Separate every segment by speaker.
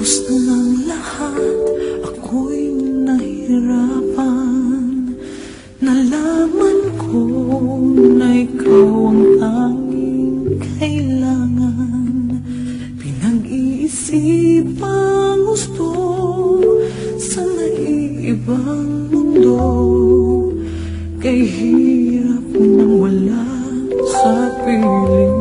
Speaker 1: Ubus ng lahat, ako'y nahirapan. Nalaman ko na ikaw ang tanging kailangan. Pinag-iisipang gusto sa naiibang mundo. Kay hirap nang wala sa piling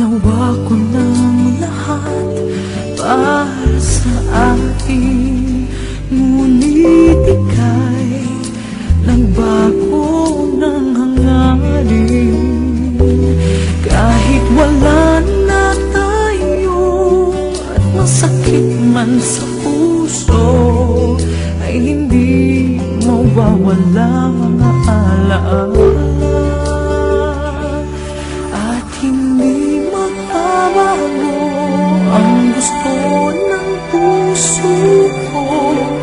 Speaker 1: Ginawa ko ng lahat para sa akin. Ngunit ika'y nagbago ng hangarin. Kahit wala na tayo at masakit man sa puso Ay hindi mawawala mga alaala asawa mo ang gusto ng puso ko.